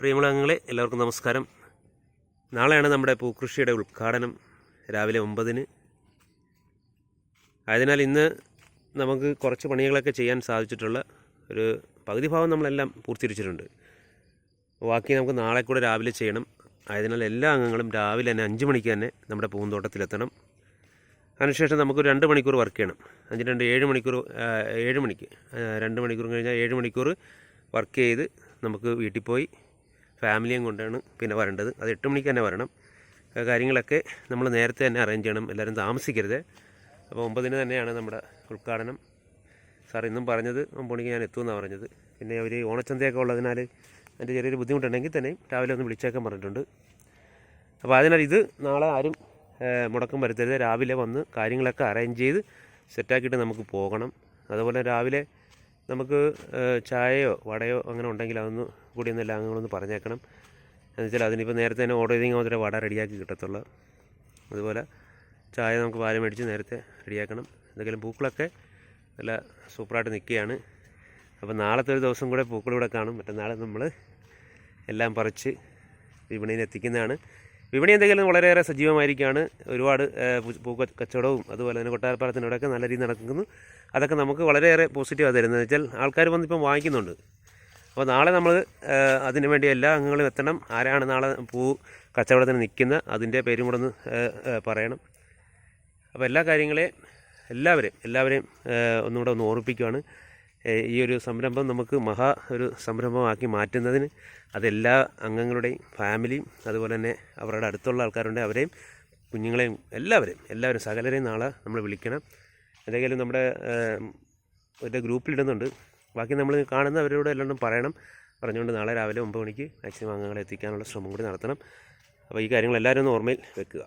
പ്രിയമുള്ള അംഗങ്ങളെ എല്ലാവർക്കും നമസ്കാരം. നാളെയാണ് നമ്മുടെ പൂക്കൃഷിയുടെ ഉദ്ഘാടനം രാവിലെ ഒമ്പതിന്. ആയതിനാൽ ഇന്ന് നമുക്ക് കുറച്ച് പണികളൊക്കെ ചെയ്യാൻ സാധിച്ചിട്ടുള്ള ഒരു പകുതി ഭാഗം നമ്മളെല്ലാം പൂർത്തീകരിച്ചിട്ടുണ്ട്. ബാക്കി നമുക്ക് നാളെ കൂടെ രാവിലെ ചെയ്യണം. ആയതിനാൽ എല്ലാ അംഗങ്ങളും രാവിലെ തന്നെ അഞ്ച് മണിക്ക് തന്നെ നമ്മുടെ പൂന്തോട്ടത്തിലെത്തണം. അതിനുശേഷം നമുക്ക് രണ്ട് മണിക്കൂർ വർക്ക് ചെയ്യണം. അഞ്ച് രണ്ട് ഏഴ് മണിക്കൂർ ഏഴ് മണിക്ക് രണ്ട് മണിക്കൂർ കഴിഞ്ഞാൽ ഏഴ് മണിക്കൂർ വർക്ക് ചെയ്ത് നമുക്ക് വീട്ടിൽ പോയി ഫാമിലിയും കൊണ്ടാണ് പിന്നെ വരേണ്ടത്. അത് എട്ട് മണിക്ക് തന്നെ വരണം. കാര്യങ്ങളൊക്കെ നമ്മൾ നേരത്തെ തന്നെ അറേഞ്ച് ചെയ്യണം. എല്ലാവരും താമസിക്കരുത്. അപ്പോൾ ഒമ്പതിന് തന്നെയാണ് നമ്മുടെ ഉദ്ഘാടനം. സാർ ഇന്നും പറഞ്ഞത് ഒമ്പത് മണിക്ക് ഞാൻ എത്തുമെന്നാണ് പറഞ്ഞത്. പിന്നെ അവർ ഓണച്ചന്തയൊക്കെ ഉള്ളതിനാൽ അതിന്റെ ചെറിയൊരു ബുദ്ധിമുട്ടുണ്ടെങ്കിൽ തന്നെ രാവിലെ ഒന്ന് വിളിച്ചേക്കാൻ പറഞ്ഞിട്ടുണ്ട്. അപ്പോൾ അതിനാൽ ഇത് നാളെ ആരും മുടക്കം വരുത്തരുത്. രാവിലെ വന്ന് കാര്യങ്ങളൊക്കെ അറേഞ്ച് ചെയ്ത് സെറ്റാക്കിയിട്ട് നമുക്ക് പോകണം. അതുപോലെ രാവിലെ നമുക്ക് ചായയോ വടയോ അങ്ങനെ ഉണ്ടെങ്കിൽ അതൊന്ന് കൂടി ഒന്ന് എല്ലാം അംഗങ്ങളൊന്ന് പറഞ്ഞേക്കണം. എന്ന് വെച്ചാൽ അതിനിപ്പോൾ നേരത്തെ തന്നെ ഓർഡർ ചെയ്തെങ്കിൽ മാത്രമേ വട റെഡിയാക്കി കിട്ടത്തുള്ളൂ. അതുപോലെ ചായ നമുക്ക് പാൽ മേടിച്ച് നേരത്തെ റെഡിയാക്കണം. എന്തെങ്കിലും പൂക്കളൊക്കെ നല്ല സൂപ്പറായിട്ട് നിൽക്കുകയാണ്. അപ്പോൾ നാളത്തെ ഒരു ദിവസം കൂടെ പൂക്കളിവിടെ കാണും. മറ്റന്നാൾ നമ്മൾ എല്ലാം പറിച്ച് വിപണിയിൽ എത്തിക്കുന്നതാണ്. വിപണി എന്തെങ്കിലും വളരെയേറെ സജീവമായിരിക്കുകയാണ് ഒരുപാട് പൂ- കച്ചവടവും അതുപോലെ തന്നെ കൊട്ടാരപ്പാലത്തിനോടൊക്കെ നല്ല രീതിയിൽ നടക്കുന്നു. അതൊക്കെ നമുക്ക് വളരെയേറെ പോസിറ്റീവാണ് തരുന്നത്. വെച്ചാൽ ആൾക്കാർ വന്നിപ്പം വാങ്ങിക്കുന്നുണ്ട്. അപ്പോൾ നാളെ നമ്മൾ അതിന് വേണ്ടി എല്ലാ അംഗങ്ങളും എത്തണം. ആരാണ് നാളെ പൂ കച്ചവടത്തിന് നിൽക്കുന്ന അതിന്റെ പേരും കൂടെ ഒന്ന് പറയണം. അപ്പോൾ എല്ലാ കാര്യങ്ങളെയും എല്ലാവരെയും എല്ലാവരെയും ഒന്നുകൂടെ ഒന്ന് ഓർമ്മിപ്പിക്കുകയാണ് ഈ ഒരു സംരംഭം നമുക്ക് മഹാ ഒരു സംരംഭമാക്കി മാറ്റുന്നതിന് അതെല്ലാ അംഗങ്ങളുടെയും ഫാമിലിയും അതുപോലെ തന്നെ അവരുടെ അടുത്തുള്ള ആൾക്കാരുണ്ട് അവരെയും കുഞ്ഞുങ്ങളെയും എല്ലാവരെയും എല്ലാവരും സകലരെയും നാളെ നമ്മൾ വിളിക്കണം. എന്തെങ്കിലും നമ്മുടെ ഒരു ഗ്രൂപ്പിലിടുന്നുണ്ട് ബാക്കി നമ്മൾ കാണുന്നവരോട് എല്ലാവരും പറയണം. പറഞ്ഞുകൊണ്ട് നാളെ രാവിലെ ഒമ്പത് മണിക്ക് മാക്സിമം അംഗങ്ങളെ എത്തിക്കാനുള്ള ശ്രമം കൂടി നടത്തണം. അപ്പോൾ ഈ കാര്യങ്ങൾ എല്ലാവരും ഒന്ന് ഓർമ്മയിൽ വെക്കുക.